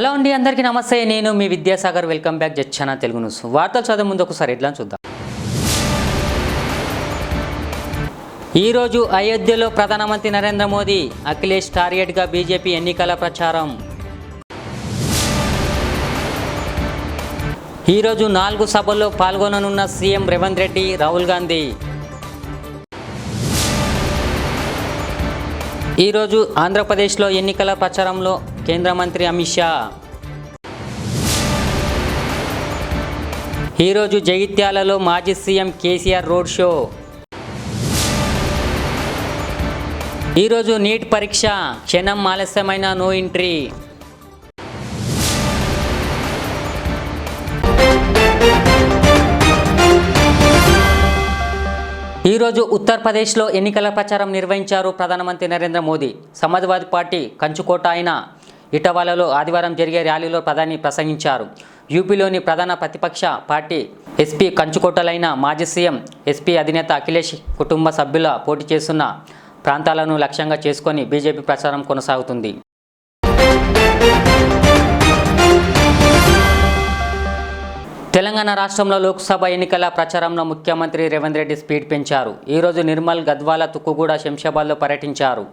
Hello అండి అందరికీ నమస్తే. నేను మీ Vidyasagar. Welcome back. జచ్చానా Telugu news. వార్తలు చదివే ముందు ఒకసారి ఎట్లా చూద్దాం. ఈరోజు అయోధ్యలో ప్రధానమంత్రి నరేంద్ర మోదీ అఖిలేష్ టార్గెట్గా బీజేపీ ఎన్నికల ప్రచారం. ఈరోజు నాలుగు సభల్లో పాల్గొననున్న సీఎం రేవంత్ రెడ్డి రాహుల్ గాంధీ. ఈరోజు ఆంధ్రప్రదేశ్లో ఎన్నికల ప్రచారంలో కేంద్ర మంత్రి అమిత్ షా. ఈరోజు జగిత్యాలలో మాజీ సీఎం కేసీఆర్ రోడ్ షో. ఈరోజు నీట్ పరీక్ష క్షణం ఆలస్యమైన నో ఎంట్రీ. ఈరోజు ఉత్తరప్రదేశ్లో ఎన్నికల ప్రచారం నిర్వహించారు ప్రధానమంత్రి నరేంద్ర మోదీ. సమాజ్వాదీ పార్టీ కంచుకోట అయిన ఇటవాలలో ఆదివారం జరిగే ర్యాలీలో ప్రధాని ప్రసంగించారు. యూపీలోని ప్రధాన ప్రతిపక్ష పార్టీ ఎస్పీ కంచుకోటలైన మాజీ సీఎం ఎస్పీ అధినేత అఖిలేష్ కుటుంబ సభ్యుల పోటీ చేస్తున్న ప్రాంతాలను లక్ష్యంగా చేసుకొని బీజేపీ ప్రచారం కొనసాగుతుంది. తెలంగాణ రాష్ట్రంలో లోక్సభ ఎన్నికల ప్రచారంలో ముఖ్యమంత్రి రేవంత్ రెడ్డి స్పీడ్ పెంచారు. ఈరోజు నిర్మల్ గద్వాల తుక్కుగూడ శంషాబాద్లో పర్యటించారు.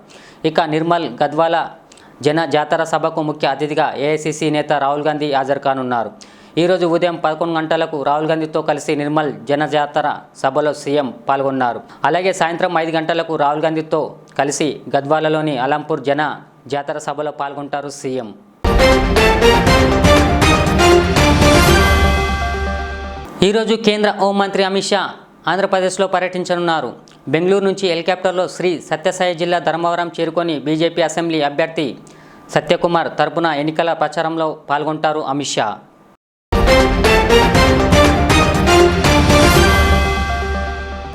ఇక నిర్మల్ గద్వాల జన జాతర సభకు ముఖ్య అతిథిగా ఏఐసిసి నేత రాహుల్ గాంధీ హాజరు కానున్నారు ఈరోజు ఉదయం పదకొండు గంటలకు రాహుల్ గాంధీతో కలిసి నిర్మల్ జన జాతర సభలో సీఎం పాల్గొన్నారు. అలాగే సాయంత్రం ఐదు గంటలకు రాహుల్ గాంధీతో కలిసి గద్వాలలోని అలంపూర్ జన జాతర సభలో పాల్గొంటారు సీఎం. ఈరోజు కేంద్ర హోంమంత్రి అమిత్ షా ఆంధ్రప్రదేశ్లో పర్యటించనున్నారు. బెంగళూరు నుంచి హెలికాప్టర్లో శ్రీ సత్యసాయి జిల్లా ధర్మవరం చేరుకొని బీజేపీ అసెంబ్లీ అభ్యర్థి సత్యకుమార్ తరపున ఎన్నికల ప్రచారంలో పాల్గొంటారు అమిత్ షా.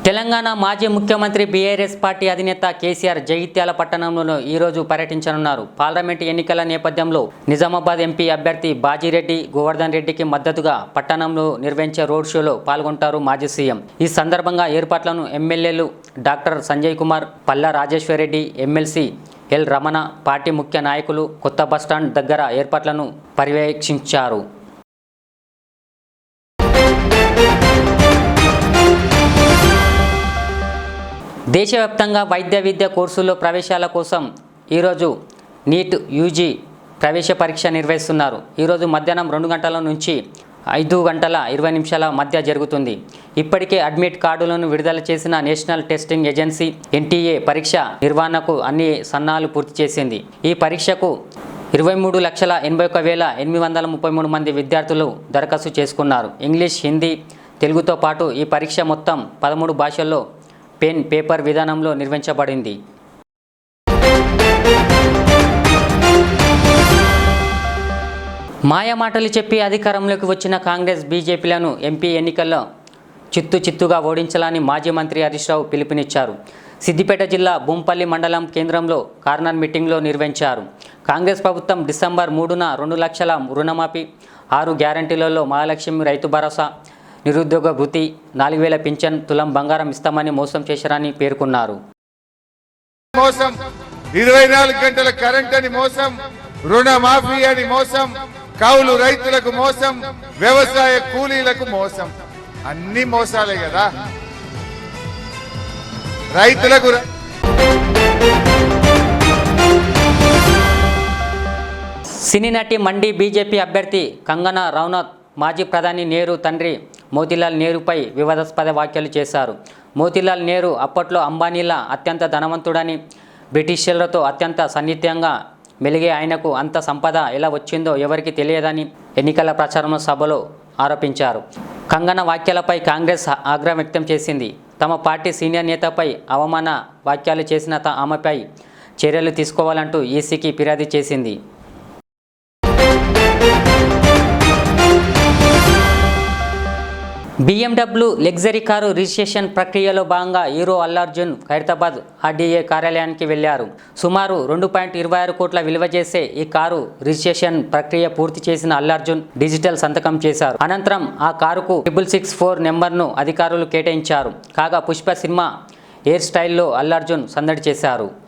తెలంగాణ మాజీ ముఖ్యమంత్రి బీఆర్ఎస్ పార్టీ అధినేత కేసీఆర్ జగిత్యాల పట్టణంలో ఈరోజు పర్యటించనున్నారు. పార్లమెంటు ఎన్నికల నేపథ్యంలో నిజామాబాద్ ఎంపీ అభ్యర్థి బాజిరెడ్డి గోవర్ధన్ రెడ్డికి మద్దతుగా పట్టణంలో నిర్వహించే రోడ్ షోలో పాల్గొంటారు మాజీ సీఎం. ఈ సందర్భంగా ఏర్పాట్లను ఎమ్మెల్యేలు doctor Sanjay Kumar Palla Rajeshwar Reddy MLC L Ramana party ముఖ్య నాయకులు కొత్త బస్టాండ్ దగ్గర ఏర్పాట్లను పర్యవేక్షించారు. దేశవ్యాప్తంగా వైద్య విద్య కోర్సుల్లో ప్రవేశాల కోసం ఈరోజు నీట్ యూజీ ప్రవేశ పరీక్ష నిర్వహిస్తున్నారు. ఈరోజు మధ్యాహ్నం రెండు గంటల నుంచి ఐదు గంటల ఇరవై నిమిషాల మధ్య జరుగుతుంది. ఇప్పటికే అడ్మిట్ కార్డులను విడుదల చేసిన నేషనల్ టెస్టింగ్ ఏజెన్సీ ఎన్టీఏ పరీక్ష నిర్వహణకు అన్ని సన్నాలు పూర్తి చేసింది. ఈ పరీక్షకు ఇరవై మూడు లక్షల ఎనభై ఒక వేల ఎనిమిది వందల ముప్పై మూడు మంది విద్యార్థులు దరఖాస్తు చేసుకున్నారు. ఇంగ్లీష్ హిందీ తెలుగుతో పాటు ఈ పరీక్ష మొత్తం పదమూడు భాషల్లో పెన్ పేపర్ విధానంలో నిర్వహించబడింది. మాయమాటలు చెప్పి అధికారంలోకి వచ్చిన కాంగ్రెస్ బీజేపీలను ఎంపీ ఎన్నికల్లో చిత్తు చిత్తుగా ఓడించాలని మాజీ మంత్రి హరీష్ రావు పిలుపునిచ్చారు. సిద్దిపేట జిల్లా బొంపల్లి మండలం కేంద్రంలో కార్నర్ మీటింగ్లో నిర్వహించారు. కాంగ్రెస్ ప్రభుత్వం డిసెంబర్ మూడున రెండు లక్షల రుణమాఫీ ఆరు గ్యారంటీలలో మహాలక్ష్మి రైతు భరోసా నిరుద్యోగ భృతి నాలుగు వేల పింఛన్ తులం బంగారం ఇస్తామని మోసం చేశారని పేర్కొన్నారు. మోసం. ఇరవై నాలుగు గంటల కరెంట్ అని మోసం రుణమాఫీ అని మోసం కౌలు రైతులకు మోసం వ్యవసాయ కూలీలకు మోసం. అన్ని మోసాలే కదా. రైతులకు సినీ నటి మండి బీజేపీ అభ్యర్థి కంగనా రౌనత్ మాజీ ప్రధాని నెహ్రూ తండ్రి మోతీలాల్ నెహ్రూపై వివాదాస్పద వ్యాఖ్యలు చేశారు. మోతీలాల్ నెహ్రూ అప్పట్లో అంబానీల అత్యంత ధనవంతుడని బ్రిటిషర్లతో అత్యంత సన్నిహితంగా మెలిగే ఆయనకు అంత సంపద ఎలా వచ్చిందో ఎవరికి తెలియదని ఎన్నికల ప్రచారం సభలో ఆరోపించారు. కంగన వ్యాఖ్యలపై కాంగ్రెస్ ఆగ్రహం వ్యక్తం చేసింది. తమ పార్టీ సీనియర్ నేతపై అవమాన వ్యాఖ్యలు చేసిన త- ఆమెపై చర్యలు తీసుకోవాలంటూ ఈసీకి ఫిర్యాదు చేసింది. బీఎండబ్ల్యూ లగ్జరీ కారు రిజిస్ట్రేషన్ ప్రక్రియలో భాగంగా హీరో అల్లార్జున్ ఖైరతాబాద్ ఆర్డీఏ కార్యాలయానికి వెళ్ళారు. సుమారు రెండు పాయింట్ ఇరవై ఆరు కోట్ల విలువ చేసే ఈ కారు రిజిస్ట్రేషన్ ప్రక్రియ పూర్తి చేసిన అల్లార్జున్ డిజిటల్ సంతకం చేశారు. అనంతరం ఆ కారుకు ట్రిపుల్ సిక్స్ ఫోర్ నెంబర్ను అధికారులు కేటాయించారు. కాగా పుష్ప సినిమా హెయిర్ స్టైల్లో అల్లార్జున్ సందడి చేశారు.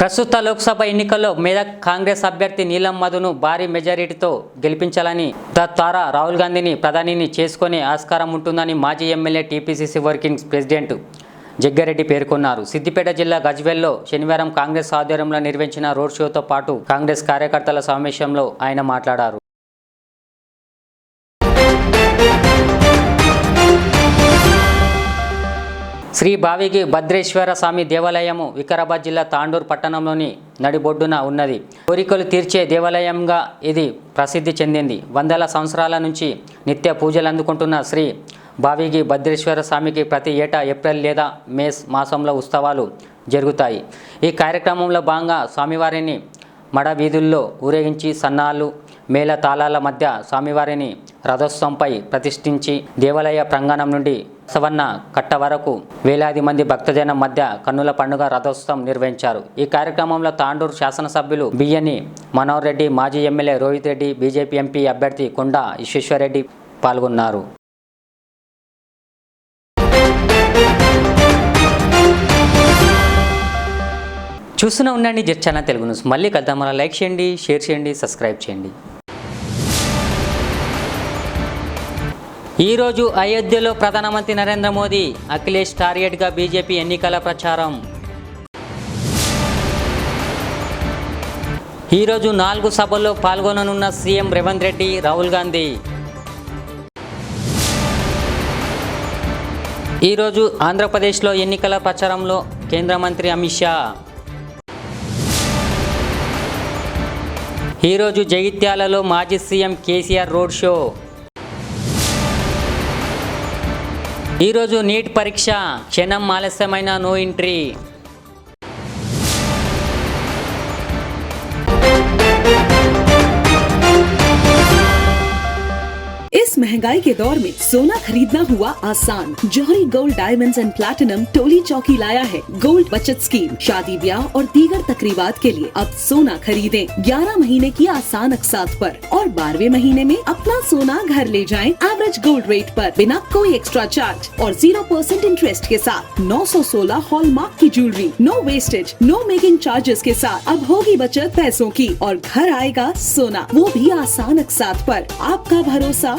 ప్రస్తుత లోక్సభ ఎన్నికల్లో మెదక్ కాంగ్రెస్ అభ్యర్థి నీలం మధును భారీ మెజారిటీతో గెలిపించాలని తద్వారా రాహుల్ గాంధీని ప్రధానిని చేసుకునే ఆస్కారం ఉంటుందని మాజీ MLA TPCC working president Jagga Reddy పేర్కొన్నారు. సిద్దిపేట జిల్లా గజ్వెల్లో శనివారం కాంగ్రెస్ ఆధ్వర్యంలో నిర్వహించిన రోడ్ షోతో పాటు కాంగ్రెస్ కార్యకర్తల సమావేశంలో ఆయన మాట్లాడారు. శ్రీ భావిగి భద్రేశ్వర స్వామి దేవాలయము వికారాబాద్ జిల్లా తాండూరు పట్టణంలోని నడిబొడ్డున ఉన్నది. కోరికలు తీర్చే దేవాలయంగా ఇది ప్రసిద్ధి చెందింది. వందల సంవత్సరాల నుంచి నిత్య పూజలు అందుకుంటున్న శ్రీ భావిగి భద్రేశ్వర స్వామికి ప్రతి ఏటా ఏప్రిల్ లేదా మే మాసంలో ఉత్సవాలు జరుగుతాయి. ఈ కార్యక్రమంలో భాగంగా స్వామివారిని మడ వీధుల్లో ఊరేగించి సన్నాలు మేళ తాళాల మధ్య స్వామివారిని రథోత్సవంపై ప్రతిష్ఠించి దేవాలయ ప్రాంగణం నుండి సవన్న కట్ట వరకు వేలాది మంది భక్తజనం మధ్య కన్నుల పండుగ రథోత్సవం నిర్వహించారు. ఈ కార్యక్రమంలో తాండూరు శాసనసభ్యులు బియ్యని మనోహర్ రెడ్డి మాజీ MLA Rohit Reddy BJP MP అభ్యర్థి కొండ విశ్వేశ్వరరెడ్డి పాల్గొన్నారు. చూస్తూనే ఉండండి జెట్ ఛానల్ తెలుగు న్యూస్. మళ్ళీ కలుద్దాం. లైక్ చేయండి షేర్ చేయండి సబ్స్క్రైబ్ చేయండి. ఈరోజు అయోధ్యలో ప్రధానమంత్రి నరేంద్ర మోదీ అఖిలేష్ టార్గెట్గా బీజేపీ ఎన్నికల ప్రచారం. ఈరోజు నాలుగు సభల్లో పాల్గొననున్న సీఎం రేవంత్ రెడ్డి రాహుల్ గాంధీ. ఈరోజు ఆంధ్రప్రదేశ్లో ఎన్నికల ప్రచారంలో కేంద్ర మంత్రి అమిత్ షా. ఈరోజు జగిత్యాలలో మాజీ సీఎం కేసీఆర్ రోడ్ షో. ఈరోజు నీట్ పరీక్ష క్షణం ఆలస్యమైన నో ఎంట్రీ. महँगाई के दौर में सोना खरीदना हुआ आसान। Jauhari gold diamonds and platinum Toli Chowki लाया है। गोल्ड बचत स्कीम शादी ब्याह और दीगर तकरीबात के लिए अब सोना खरीदें। 11 महीने की आसान अकसात पर और 12वें महीने में अपना सोना घर ले जाएँ एवरेज गोल्ड रेट पर बिना कोई एक्स्ट्रा चार्ज और ज़ीरो परसेंट इंटरेस्ट के साथ। 916 हॉलमार्क की jewellery no wastage no making charges के साथ अब होगी बचत पैसों की और घर आएगा सोना। वो भी आसान अकसात पर। आपका भरोसा